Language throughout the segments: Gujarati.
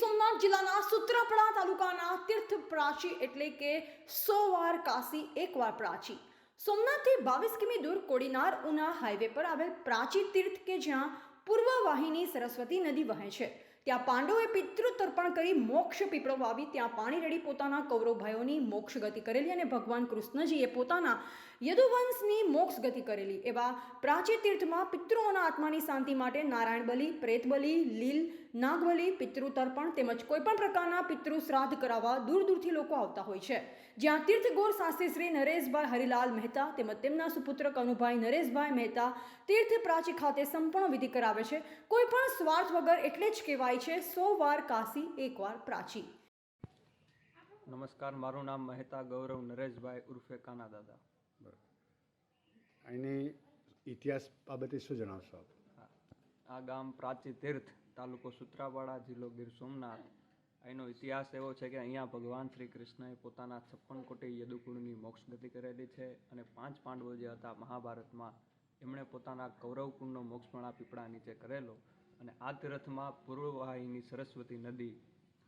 સોમનાથ જિલ્લાના સૂત્રાપડા તાલુકાના તીર્થ પ્રાચી એટલે કે સો વાર કાશી એકવાર પ્રાચી. સોમનાથથી બાવીસ કિમી દૂર કોડીનાર ઉના હાઈવે પર આવેલ પ્રાચી તીર્થ કે જ્યાં પૂર્વ વાહિની સરસ્વતી નદી વહે છે. ત્યાં પાંડવોએ પિતૃ તર્પણ કરી મોક્ષ પીપળો વાવી. ત્યાં પાણી રેડી પોતાના કૌરવ ભાઈઓની મોક્ષ ગતિ કરેલી અને ભગવાન કૃષ્ણજીએ પોતાના યદુવંશની મોક્ષ ગતિ કરેલી. એવા પ્રાચી તીર્થમાં પિતૃઓના આત્માની શાંતિ માટે નારાયણ બલિ, પ્રેત લીલ નાગબલિ પિતૃ તર્પણ તેમજ કોઈપણ પ્રકારના પિતૃ શ્રાદ્ધ કરાવવા દૂર દૂરથી લોકો આવતા હોય છે. જ્યાં તીર્થગોર શાસ્ત્રી શ્રી નરેશભાઈ હરિલાલ મહેતા તેમજ તેમના સુપુત્ર કનુભાઈ નરેશભાઈ મહેતા તીર્થ પ્રાચી ખાતે સંપૂર્ણ વિધિ કરાવે છે. કોઈ પણ સ્વાર્થ વગર એટલે જ કહેવાય છે સો વાર કાશી એકવાર પ્રાચી. નમસ્કાર મારું નામ મહેતા ગૌરવ નરેશભાઈ ઉર્ફે કાના દાદા. બરાબર. એની ઇતિહાસ બાબતે શું જણાવશો આપ? આ- આ ગામ પ્રાચી તીર્થ તાલુકો સુત્રાપાડા જિલ્લો ગીર સોમનાથ. અહીંનો ઇતિહાસ એવો છે કે અહીંયા ભગવાન શ્રી કૃષ્ણએ પોતાના છપ્પન કોટી યદુકુળની મોક્ષ ગતિ કરેલી છે અને પાંચ પાંડવો જે હતા મહાભારતમાં એમણે પોતાના કૌરવકુળનો મોક્ષપણા પીપળા નીચે કરેલો. અને આ તીર્થમાં પૂર્વવાહિની સરસ્વતી નદી,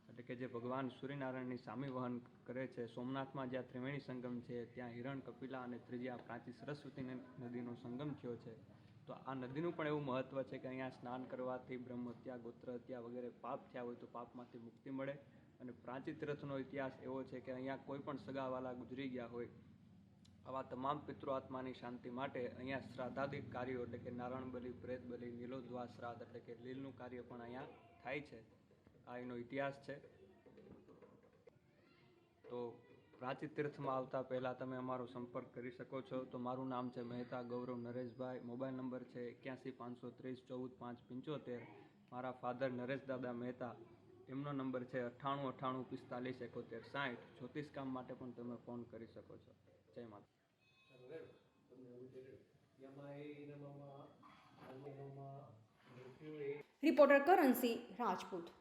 એટલે કે જે ભગવાન સૂર્યનારાયણની સામી વહન કરે છે, સોમનાથમાં જ્યાં ત્રિવેણી સંગમ છે, ત્યાં હિરણ, કપિલા અને ત્રીજી આ પ્રાચી સરસ્વતી નદીનો સંગમ થયો છે. તો આ નદીનું પણ એવું મહત્ત્વ છે કે અહીંયા સ્નાન કરવાથી બ્રહ્મ હત્યા ગોત્ર હત્યા વગેરે પાપ થયા હોય તો પાપમાંથી મુક્તિ મળે. અને પ્રાચી તીર્થનો ઇતિહાસ એવો છે કે અહીંયા કોઈ પણ સગાવાલા ગુજરી ગયા હોય આવા તમામ પિતૃ આત્માની શાંતિ માટે અહીંયા શ્રાદ્ધાદિક કાર્યો એટલે કે નારાયણ બલિ, પ્રેત બલિ, નીલોદ્વા શ્રાદ્ધ એટલે કે લીલનું કાર્ય પણ અહીંયા થાય છે. આ એનો ઇતિહાસ છે. તો પ્રાચી તીર્થમાં આવતા પહેલાં તમે અમારો સંપર્ક કરી શકો છો. તો મારું નામ છે મહેતા ગૌરવ નરેશભાઈ. મોબાઈલ નંબર છે એક્યાસી પાંચસો ત્રીસ ચૌદ પાંચ પંચોતેર. મારા ફાધર નરેશ દાદા મહેતા. એમનો નંબર છે અઠ્ઠાણું અઠ્ઠાણું પિસ્તાલીસ એકોતેર સાઠ. જ્યોતિષ કામ માટે પણ તમે ફોન કરી શકો છો. જય માતા રિપોર્ટર કરણસિંહ રાજપૂત